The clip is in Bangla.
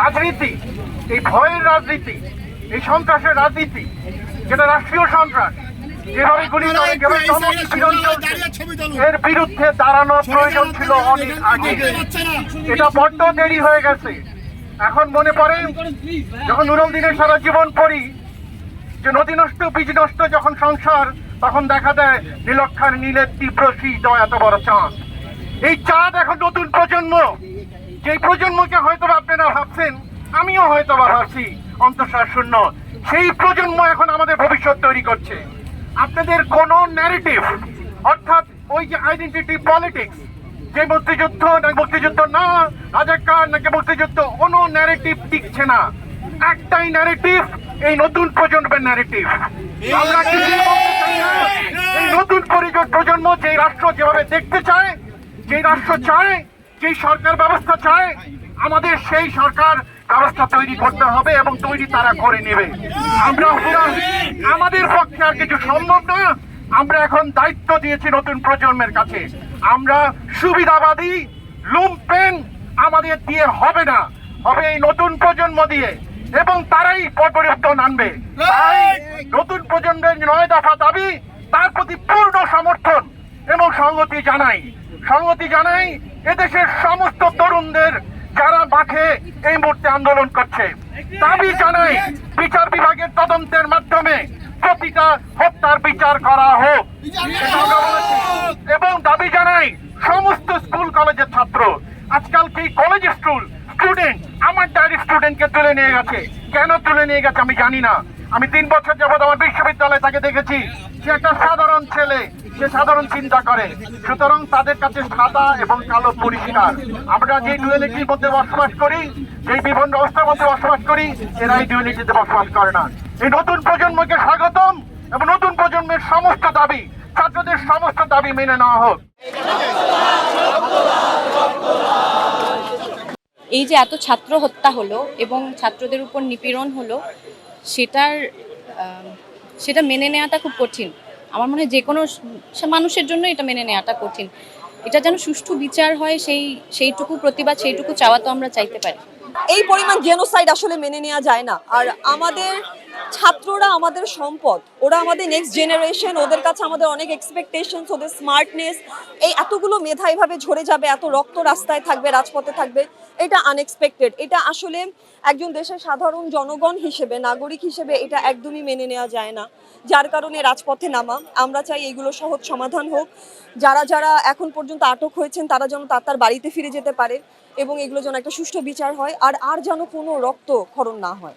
রাজনীতি এই ভয়ের রাজনীতি এই সন্ত্রাসের রাজনীতি যেটা রাষ্ট্রীয় সন্ত্রাস যেভাবে গুলি করে এর বিরুদ্ধে দাঁড়ানোর প্রয়োজন ছিল অনেক আগে। এটা বড্ড দেরি হয়ে গেছে। এখন মনে পড়ে যখন নুরুল দিনের সারা জীবন পড়ি যে নদী নষ্ট বীজ নষ্ট যখন সংসার তখন দেখা দেয় নীলক্ষার নীলের তীব্র শীত এত বড় চাঁদ। এই চাঁদ এখন নতুন প্রজন্ম। যে প্রজন্মকে হয়তো আপনারা ভাবছেন, আমিও হয়তো বা ভাবছি অন্তঃসার শূন্য। সেই প্রজন্ম এখন আমাদের ভবিষ্যৎ তৈরি করছে। আপনাদের কোন ন্যারেটিভ অর্থাৎ ওই যে আইডেন্টিটি পলিটিক্স যে মুক্তিযুদ্ধ না মুক্তিযুদ্ধ না, রাজাকার নাকি মুক্তিযুদ্ধ, কোনো ন্যারেটিভ টিকছে না। একটাই ন্যারেটিভ এই নতুন প্রজন্মের ন্যারেটিভ। এই নতুন পরিজন প্রজন্ম যে রাষ্ট্র যেভাবে দেখতে চায় যে রাষ্ট্র চায় যে সরকার ব্যবস্থা চায়, আমাদের সেই সরকার ব্যবস্থা তৈরি করতে হবে এবং তৈরি তারা করে নেবে। আমরা আমাদের পক্ষে আর কিছু সম্ভব না। আমরা এখন দায়িত্ব দিয়েছি নতুন প্রজন্মের কাছে। আমরা সুবিধাবাদী, লুম্পেন আমাদের দিয়ে হবে না। হবে এই নতুন প্রজন্ম দিয়ে এবং তারাই পরিবর্তন আনবে। নতুন প্রজন্মের নয় দফা দাবি, তার প্রতি পূর্ণ সমর্থন এবং সংগতি জানাই। সংগতি জানাই এদেশের সমস্ত তরুণদের যারা মাঠে এই মুহূর্তে আন্দোলন করছে, দাবি জানাই বিচার বিভাগের তদন্তের মাধ্যমে প্রতিটা হত্যার বিচার করা হোক। এবং দাবি জানাই সমস্ত স্কুল কলেজের ছাত্র, আজকাল কি কলেজ স্কুল স্টুডেন্ট আমার ডায়েরি স্টুডেন্টকে তুলে নিয়ে গেছে। কেন তুলে নিয়ে গেছে আমি জানি না। আমি তিন বছর যাবত আমার বিশ্ববিদ্যালয়ে তাকে দেখেছি। সে একটা সাধারণ ছেলে, সে সাধারণ চিন্তা করে। সুতরাং তাদের কাছে সাদা এবং কালো পরিষ্কার। আমরা যে ডুয়েলিটির মধ্যে বসবাস করি, যে বিভিন্ন অবস্থার মধ্যে বসবাস করি এরা এই ডুয়েলিটিতে বসবাস করে না। এই নতুন প্রজন্মকে স্বাগতম এবং নতুন প্রজন্মের সমস্ত দাবি, ছাত্রদের সমস্ত দাবি মেনে নেওয়া হোক। এই যে এত ছাত্র হত্যা হলো এবং ছাত্রদের উপর নিপীড়ন হলো, সেটার সেটা মেনে নেওয়াটা খুব কঠিন। আমার মনে হয় যে কোনো মানুষের জন্য এটা মেনে নেওয়াটা কঠিন। এটা যেন সুষ্ঠু বিচার হয়, সেই, সেইটুকু প্রতিবাদ, সেইটুকু চাওয়া তো আমরা চাইতে পারি। এই পরিমাণ জেনোসাইড আসলে মেনে নেওয়া যায় না। আর আমাদের ছাত্ররা আমাদের সম্পদ, ওরা আমাদের নেক্সট জেনারেশন ওদের কাছে আমাদের অনেক এক্সপেকটেশনস ওদের স্মার্টনেস এই এতগুলো মেধা এভাবে ঝরে যাবে, এত রক্ত রাস্তায় থাকবে, রাজপথে থাকবে, এটা আনএক্সপেক্টেড এটা আসলে একজন দেশের সাধারণ জনগণ হিসেবে, নাগরিক হিসেবে এটা একদমই মেনে নেওয়া যায় না। যার কারণে রাজপথে নামা। আমরা চাই এগুলো সহজ সমাধান হোক। যারা যারা এখন পর্যন্ত আটক হয়েছেন, তারা যেন তার তার বাড়িতে ফিরে যেতে পারে এবং এগুলো যেন একটা সুষ্ঠু বিচার হয়, আর আর যেন কোনো রক্ত ক্ষরণ না হয়।